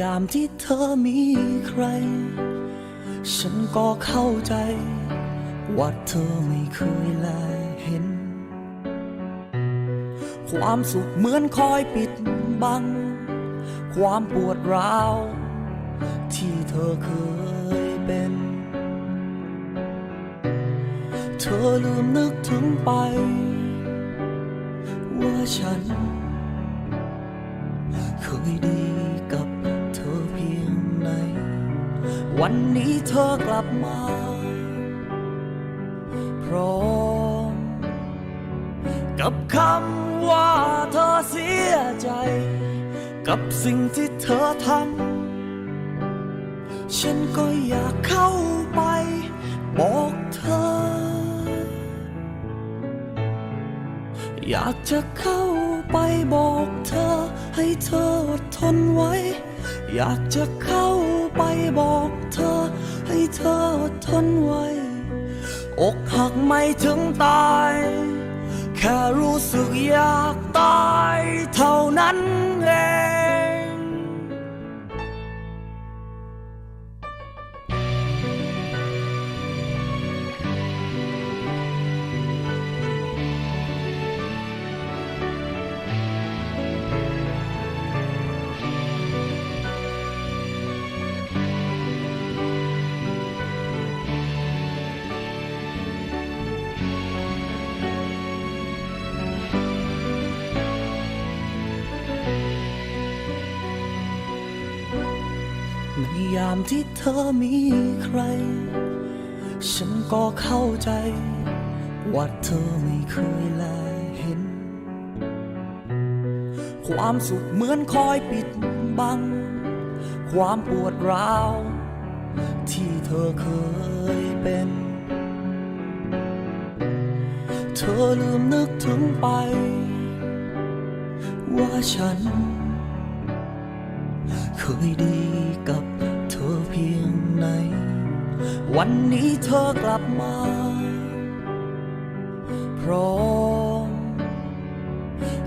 ยามที่เธอมีใคร ฉันก็เข้าใจ ว่าเธอไม่เคยแลเห็น ความสุขเหมือนคอยปิดบัง ความปวดร้าว ที่เธอเคยเป็น เธอลืมนึกถึงไป ว่าฉัน เคยดี วันนี้เธอกลับมา พร้อม กับคำว่าเธอเสียใจ กับสิ่งที่เธอทำฉันก็อยากเข้าไปบอกเธอ อยากจะเข้าไปบอกเธอ ให้เธออดทนไว้ อยากจะเข้าไปบอก เธอให้เธอทนไว้ อกหักไม่ถึงตาย แค่รู้สึกอยากตายเท่านั้น ยามที่เธอมีใคร ฉันก็เข้าใจ ว่าเธอไม่เคยแลเห็น ความสุขเหมือนคอยปิดบัง ความปวดร้าว ที่เธอเคยเป็น เธอลืมนึกถึงไป ว่าฉัน เคยดีกับ เพียงไหน วันนี้เธอกลับมา พร้อม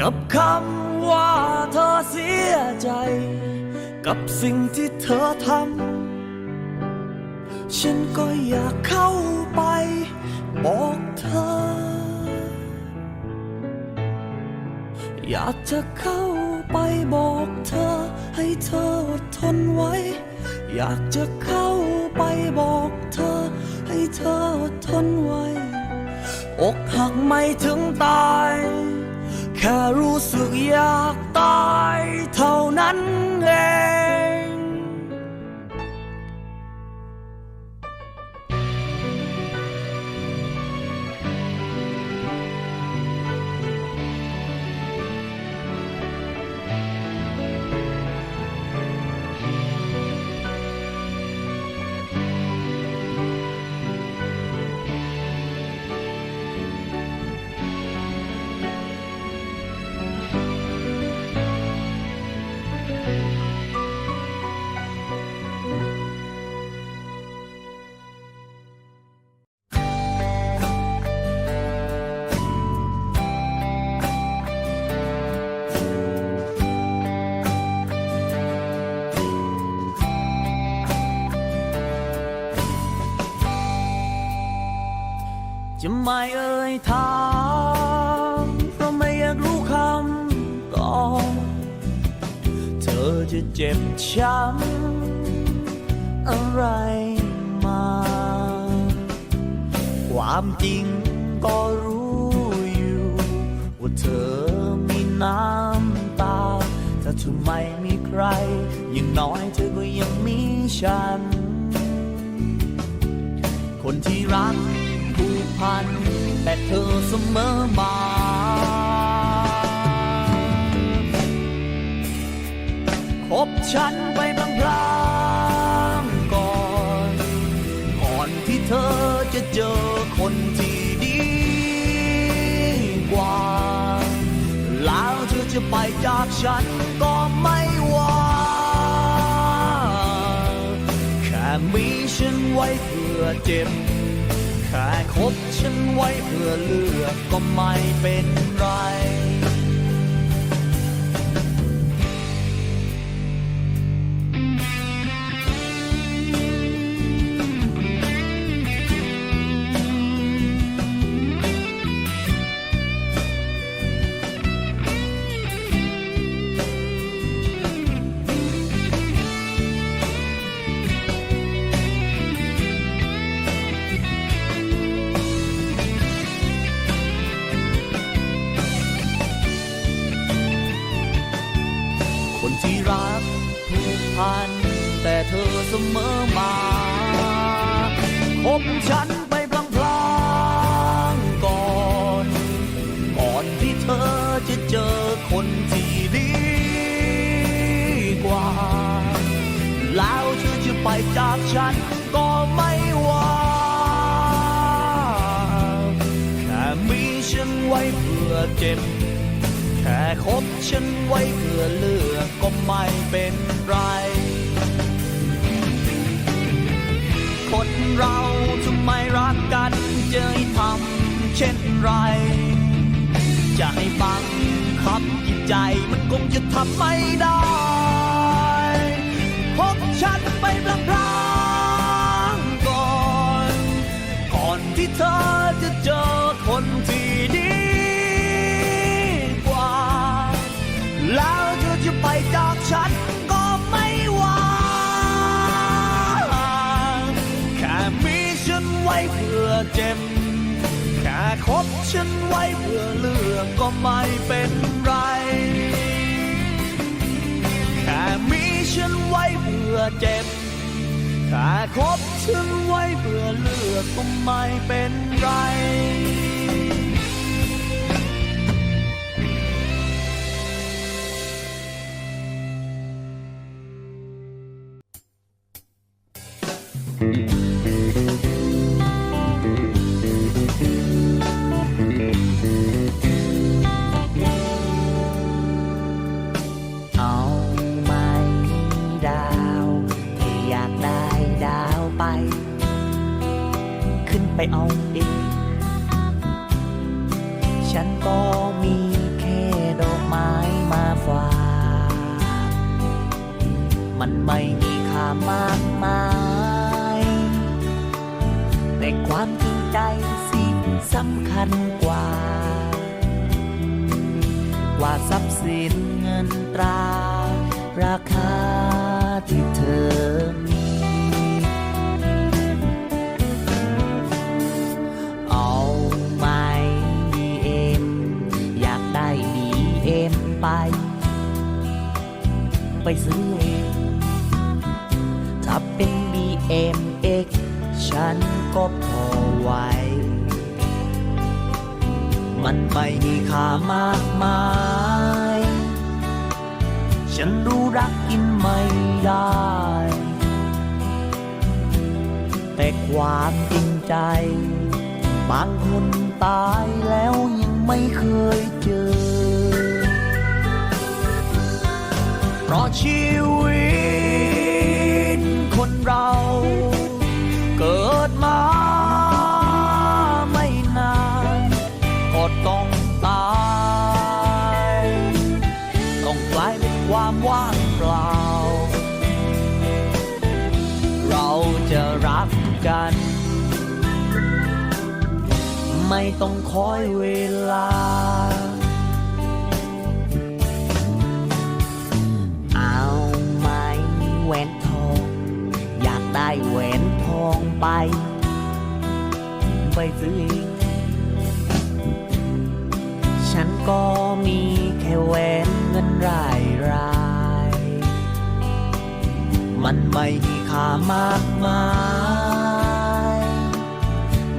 กับคำว่าเธอเสียใจ กับสิ่งที่เธอทำ ฉันก็อยากเข้าไป บอกเธอ อยากจะเข้าไปบอกเธอให้เธออดทนไว้ อยากจะเข้าไปบอกเธอ ให้เธอทนไว้ อกหักไม่ถึงตาย แค่รู้สึกอยากตายเท่านั้นเอง จะไม่เอ่ยถามเพราะไม่อยากรู้คำตอบเธอจะเจ็บช้ำอะไรมา ความจริงก็รู้อยู่ ว่าเธอมีน้ำตา แต่ทำไมมีใคร อย่างน้อยเธอก็ยังมีฉัน คนที่รักผูก พัน แต่เธอเสมอมาคบฉันไปบางพลางๆก่อน ก่อนที่เธอจะเจอคนที่ดีกว่า แล้วเธอจะไปจากฉันก็ไม่ว่าแค่มีฉันไว้เพื่อเจ็บ ค่คบฉันไว้เพื่อเลือกก็ไม่เป็นไร ไม่เป็นไร คนเราทำไมรักกันจะให้ทำเช่นไร จะให้บังคับจิตใจมันคงจะทำไม่ได้ ไม่เป็นไร แค่มีฉันไว้เพื่อเจ็บ แค่คบฉันไว้เพื่อเลือกก็ไม่เป็นไร ความจริงใจสิ่งสำคัญกว่า กว่าทรัพย์สินเงินตรา ราคาที่เธอมี เอาไหมดีเอ็มอยากได้ดีเอ็มไป ไปซื้อเองถ้าเป็น BMX ฉันก็พอ ไหวมันไม่มีค่ามากมาย ฉันรู้รักกินไม่ได้ แต่ความจริงใจ บางคนตายแล้วยังไม่เคยเจอ เพราะชีวิต กัน ไม่ต้องคอยเวลา เอาไหมแหวนทอง อยากได้แหวนทองไป ไปซื้อเองฉันก็มีแค่แหวนเงินรายราย มันไม่มีค่ามากมาย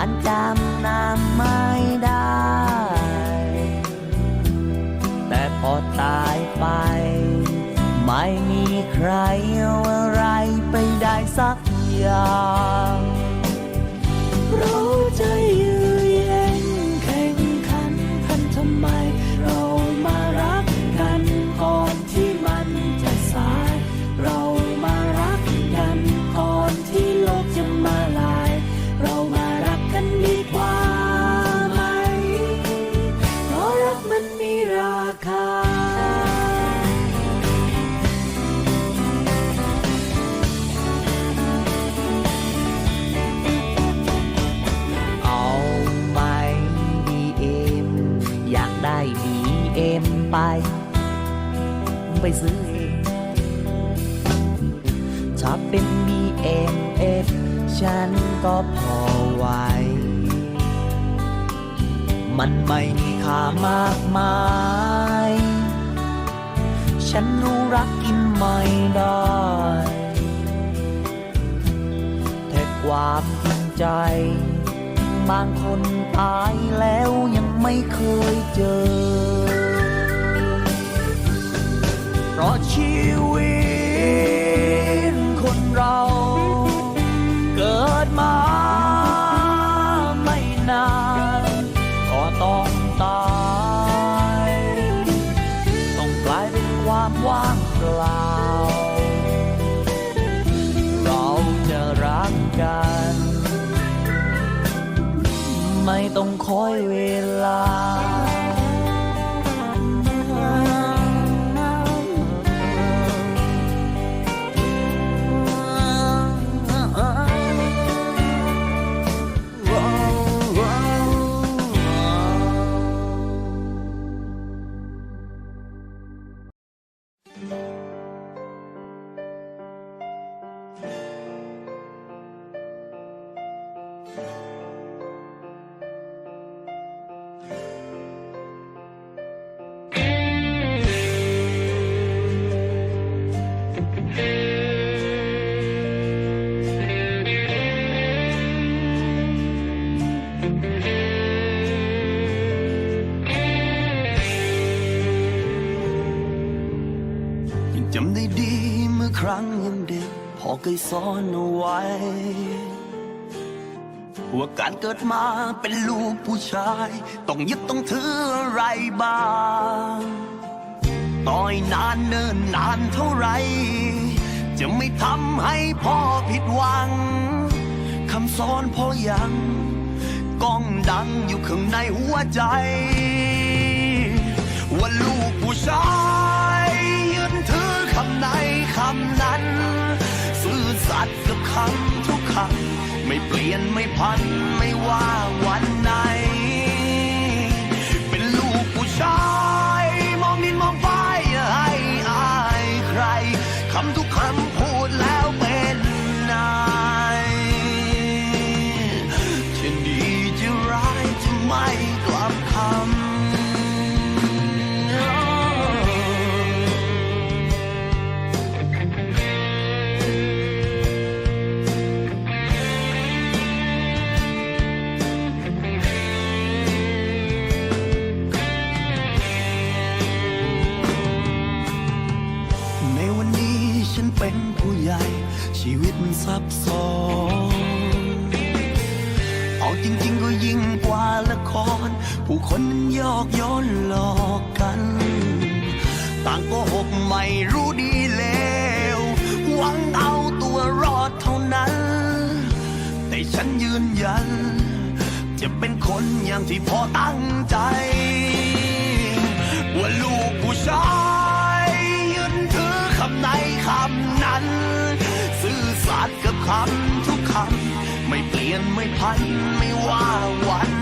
มันจำนำไม่ได้ แต่พอตายไป ไม่มีใครเอาอะไรไปได้สักอย่าง เอ็มไป ไปซื้อเองถ้าเป็น BMF ฉันก็พอไหวมันไม่มีค่ามากมายฉฉันรู้รักกินไม่ได้แต่ความจริงใจ บางคนตายแล้วยังไม่เคยเจอ เพราะชีวิตคนเรา เกิดมา ยสอนเอาไว้ ว่าการเกิดมาเป็นลูกผู้ชาย ต้องยึดต้องถืออะไรบ้างต่อยนานเนินนานเท่าไร จะไม่ทำให้พ่อผิดหวังคำสอนพ่อยังก้องดังอยู่ข้างในหัวใจ ว่าลูกผู้ชายยืนถือคำไหนคำ คำทุกคำไม่เปลี่ยนไม่พันไม่ว่าวันไหน เป็นลูกผู้ชาย มองดินมองฟ้าอย่าให้อายใครคำทุกคำพูดแล้ว ซับซ้อนเอาจริง ๆ ก็ยิ่งกว่าละคร ผู้คนยอกย้อนหลอกกัน ต่างก็หกไม่รู้ดีแล้วหวังเอาตัวรอดเท่านั้น แต่ฉันยืนยัน จะเป็นคนอย่างที่พ่อตั้งใจ ว่าลูกผู้ชายาดกับคำทุกคำไม่เปลี่ยนไม่พันไม่ว่าวัน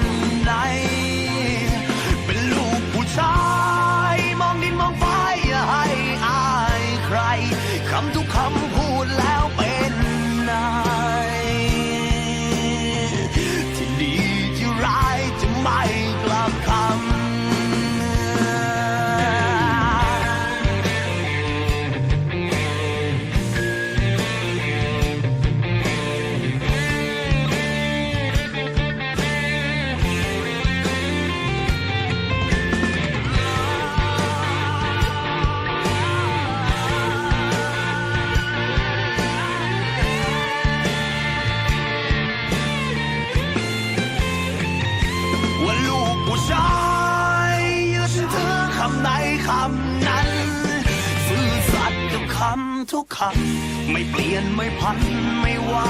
ทุกคำไม่เปลี่ยนไม่พันไม่ว่า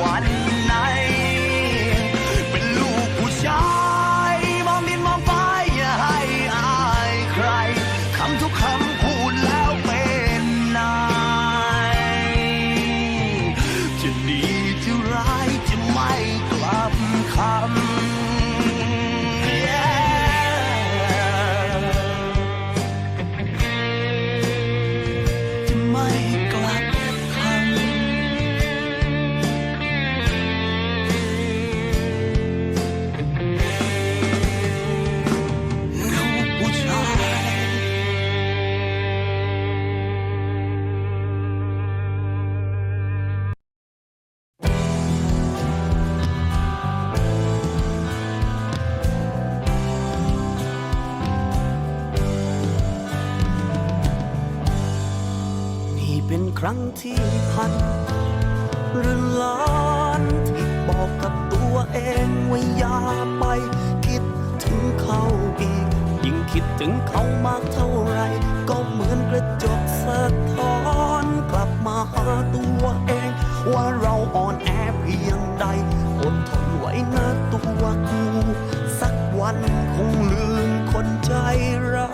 วันไหนเป็น รั้งที่พันหรือล้านที่บอกกับตัวเองว่าอย่าไป คิดถึงเขาอีก ยิ่งคิดถึงเขามากเท่าไร ก็เหมือนกระจกสะท้อนกลับมาหาตัวเอง ว่าเราอ่อนแอเพียงใดอดทนไว้นะตัวกู สักวันคงลืมคนใจร้าย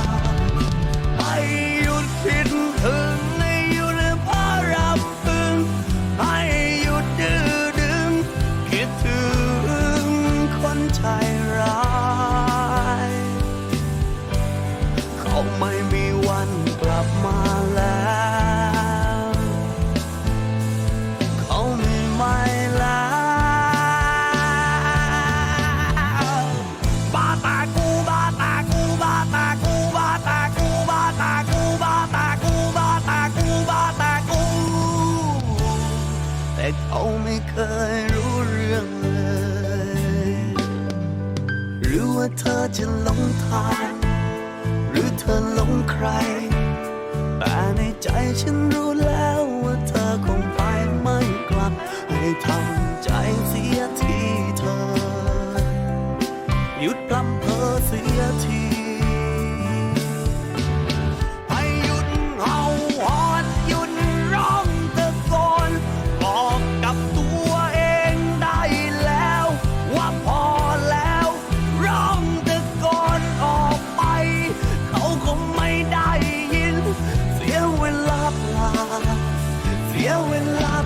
Mai und jeden เขาไม่เคยรู้เรื่องเลย หรือว่าเธอจะหลงทาง หรือเธอหลงใคร แต่ในใจฉันรู้แล้วว่าเธอคงไปไม่กลับ ให้ทำใจเสียทีเธอ หยุดพลัำเพอเสียที yelling loud.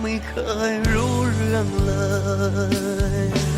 ไม่เคยรู้เรื่องเลย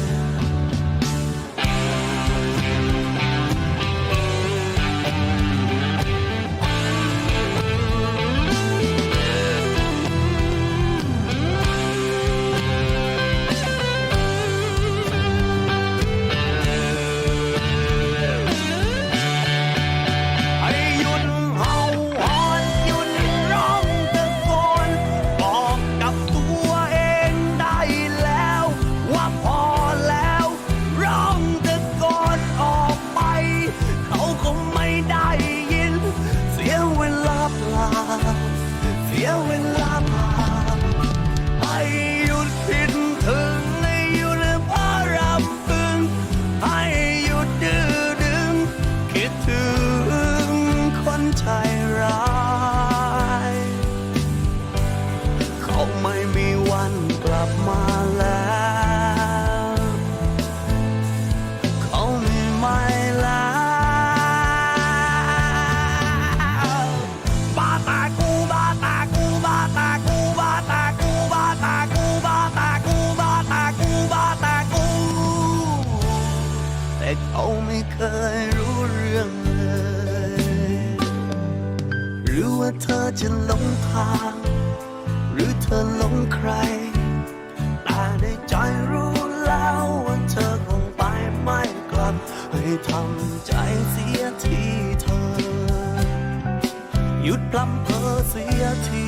เขาไม่เคยรู้เรื่องเลย หรือว่าเธอจะหลงทาง หรือเธอหลงใครแต่ในใจรู้แล้วว่าเธอคงไปไม่กลับ ให้ทำใจเสียทีเธอ หยุดพลัมเพอเสียที